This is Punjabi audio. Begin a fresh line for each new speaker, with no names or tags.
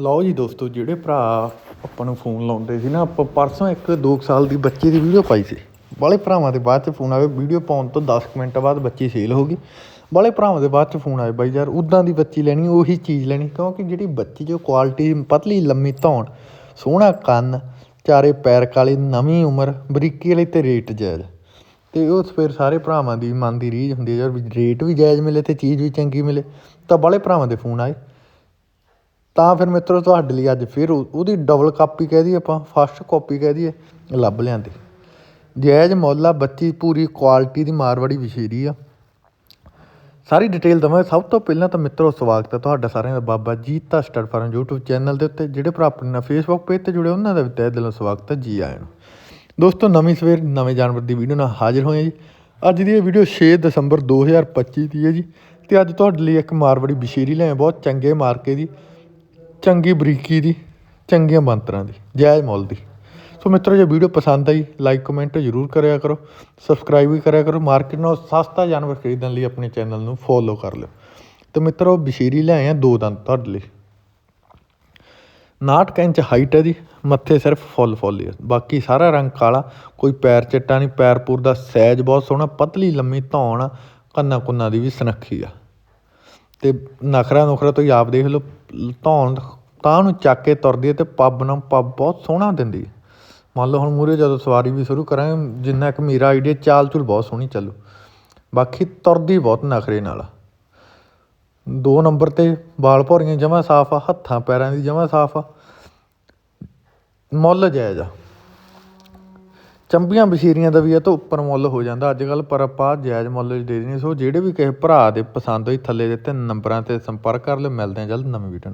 ਲਓ ਜੀ ਦੋਸਤੋ, ਜਿਹੜੇ ਭਰਾ ਆਪਾਂ ਨੂੰ ਫੋਨ ਲਾਉਂਦੇ ਸੀ ਨਾ, ਆਪਾਂ ਪਰਸੋਂ ਇੱਕ 2 ਸਾਲ ਦੀ ਬੱਚੀ ਦੀ ਵੀਡੀਓ ਪਾਈ ਸੀ। ਬਾਲੇ ਭਰਾਵਾਂ ਦੇ ਬਾਅਦ ਚ ਫੋਨ ਆਵੇ ਵੀਡੀਓ ਪਾਉਣ ਤੋਂ 10 ਕੁ ਮਿੰਟ ਬਾਅਦ ਬੱਚੀ ਸੇਲ ਹੋ ਗਈ। ਬਾਲੇ ਭਰਾਵਾਂ ਦੇ ਬਾਅਦ ਚ ਫੋਨ ਆਏ ਬਾਈ ਯਾਰ ਉਦਾਂ ਦੀ ਬੱਚੀ ਲੈਣੀ, ਉਹੀ ਚੀਜ਼ ਲੈਣੀ, ਕਿਉਂਕਿ ਜਿਹੜੀ ਬੱਚੀ ਜੋ ਕੁਆਲਿਟੀ ਪਤਲੀ, ਲੰਮੀ ਧੌਣ, ਸੋਹਣਾ ਕੰਨ, ਚਾਰੇ ਪੈਰ ਕਾਲੇ, ਨਵੀਂ ਉਮਰ, ਬਰੀਕੀ ਵਾਲੀ ਤੇ ਰੇਟ ਜਾਇਜ਼। ਤੇ ਉਹ ਫਿਰ ਸਾਰੇ ਭਰਾਵਾਂ ਦੀ ਮਨ ਦੀ ਰੀਝ ਹੁੰਦੀ ਹੈ, ਯਾਰ ਵੀ ਰੇਟ ਵੀ ਜਾਇਜ਼ ਮਿਲੇ ਤੇ ਚੀਜ਼ ਵੀ ਚੰਗੀ ਮਿਲੇ। ਤਾਂ ਬਾਲੇ ਭਰਾਵਾਂ ਦੇ ਫੋਨ ਆਏ। ਤਾਂ ਫਿਰ ਮਿੱਤਰੋ ਤੁਹਾਡੇ ਲਈ ਅੱਜ ਫਿਰ ਉਹ- ਉਹਦੀ ਡਬਲ ਕਾਪੀ ਕਹਿ ਦਈਏ ਆਪਾਂ ਫਸਟ ਕਾਪੀ ਕਹਿ ਦਈਏ, ਲੱਭ ਲਿਆਂਦੀ। ਜਾਇਜ਼ ਮੁੱਲ ਬੱਚੀ ਪੂਰੀ ਕੁਆਲਿਟੀ ਦੀ ਮਾਰਵਾੜੀ ਵਿਸ਼ੇਰੀ ਆ। ਸਾਰੀ ਡਿਟੇਲ ਦਵਾਂਗੇ। ਸਭ ਤੋਂ ਪਹਿਲਾਂ ਤਾਂ ਮਿੱਤਰੋ ਸਵਾਗਤ ਹੈ ਤੁਹਾਡਾ ਸਾਰਿਆਂ ਦਾ। Baba Jita stud farm YouTube channel ਦੇ ਉੱਤੇ, ਜਿਹੜੇ ਭਰਾ ਆਪਣੇ ਨਾਲ Facebook ਪੇਜ ਤੇ ਜੁੜੇ, ਉਹਨਾਂ ਦਾ ਵੀ ਤਹਿ ਦਿਲੋਂ ਸਵਾਗਤ ਹੈ ਜੀ ਆਇਆਂ ਨੂੰ। ਦੋਸਤੋ, ਨਵੀਂ ਸਵੇਰ, ਨਵੇਂ ਜਾਨਵਰ ਦੀ ਵੀਡੀਓ ਨਾਲ ਹਾਜ਼ਰ ਹੋਏ ਜੀ। ਅੱਜ ਦੀ ਇਹ ਵੀਡੀਓ 6 ਦਸੰਬਰ 2025 ਦੀ ਹੈ ਜੀ। ਤੇ ਅੱਜ ਤੁਹਾਡੇ ਲਈ ਇੱਕ ਮਾਰਵਾੜੀ ਬਸ਼ੀਰੀ ਲੈ ਬਹੁਤ ਚੰਗੇ ਮਾਰਕੇ ਦੀ। ਚੰਗੀ ਬਰੀਕੀ ਦੀ ਚੰਗੀਆਂ ਬੰਤਰਾਂ ਦੀ ਜਾਇਜ਼ ਮੁੱਲ ਦੀ। ਸੋ ਮਿੱਤਰੋ ਜੇ ਵੀਡੀਓ ਪਸੰਦ ਆਈ ਲਾਈਕ ਕਮੈਂਟ ਜ਼ਰੂਰ ਕਰਿਆ ਕਰੋ। ਸਬਸਕ੍ਰਾਈਬ ਵੀ ਕਰਿਆ ਕਰੋ। ਮਾਰਕੀਟ ਨਾਲੋਂ ਸਸਤਾ ਜਾਨਵਰ ਖਰੀਦਣ ਲਈ ਆਪਣੇ ਚੈਨਲ ਨੂੰ ਫੋਲੋ ਕਰ ਲਿਓ। ਤੇ ਮਿੱਤਰੋ ਬਸ਼ੀਰੀ ਲਿਆਏ ਆ ਦੋ ਦੰਦ ਤੁਹਾਡੇ ਲਈ। 59 ਇੰਚ ਹਾਈਟ ਹੈ ਦੀ ਮੱਥੇ ਸਿਰਫ ਫੁੱਲ ਫੁੱਲ ਹੀ। ਆ ਬਾਕੀ ਸਾਰਾ ਰੰਗ ਕਾਲਾ ਕੋਈ ਪੈਰ ਚਿੱਟਾ ਨਹੀਂ ਪੈਰ ਪੂਰ ਦਾ ਸਾਈਜ਼ ਬਹੁਤ ਸੋਹਣਾ ਪਤਲੀ ਲੰਮੀ ਧੌਣ ਆ, ਕੰਨਾਂ ਕੁੰਨਾਂ ਦੀ ਵੀ ਸੁਨੱਖੀ ਆ। ਅਤੇ ਨਖਰਾ ਨੁਖਰਾ ਤੁਸੀਂ ਆਪ ਦੇਖ ਲਓ, ਧੌਣ ਤਾਂ ਨੂੰ ਚੱਕ ਕੇ ਤੁਰਦੀ ਹੈ ਅਤੇ ਪੱਬ ਨਾਲ ਪੱਬ ਬਹੁਤ ਸੋਹਣਾ ਦਿੰਦੀ ਹੈ। ਮੰਨ ਲਓ ਹੁਣ ਮੂਹਰੇ ਜਦੋਂ ਸਵਾਰੀ ਵੀ ਸ਼ੁਰੂ ਕਰਾਂਗੇ, ਜਿੰਨਾ ਕੁ ਮੇਰਾ ਆਈਡੀਆ ਚਾਲ ਚੁਲ ਬਹੁਤ ਸੋਹਣੀ ਚੱਲੂ। ਬਾਕੀ ਤੁਰਦੀ ਬਹੁਤ ਨਖਰੇ ਨਾਲ। ਆ ਦੋ ਨੰਬਰ ਤੇ ਵਾਲ ਭੌਰੀਆਂ ਜਮਾ ਸਾਫ਼ ਆ, ਹੱਥਾਂ ਪੈਰਾਂ ਦੀ ਜਮਾ ਸਾਫ਼ ਆ। ਮੁੱਲ ਜਾਇਜ਼ ਆ। ਚੰਬੀਆਂ ਬਸ਼ੀਰੀਆਂ ਦਾ ਵੀ ਇਹ ਤੋਂ ਉੱਪਰ ਮੁੱਲ ਹੋ ਜਾਂਦਾ ਅੱਜ ਕੱਲ ਪਰ ਆਪਾਂ ਜਾਇਜ਼ ਮੁੱਲ 'ਚ ਦੇ ਦੇਣੀ ਸੋ ਜਿਹੜੇ ਵੀ ਕਿਸੇ ਭਰਾ ਦੇ ਪਸੰਦ ਹੋਈ ਥੱਲੇ ਦੇ ਤਿੰਨ ਨੰਬਰਾਂ ਤੇ ਸੰਪਰਕ ਕਰ ਲਿਓ, ਮਿਲਦੇ ਹਾਂ ਜਲਦ ਨਵੀਂ ਵੀਡੀਓ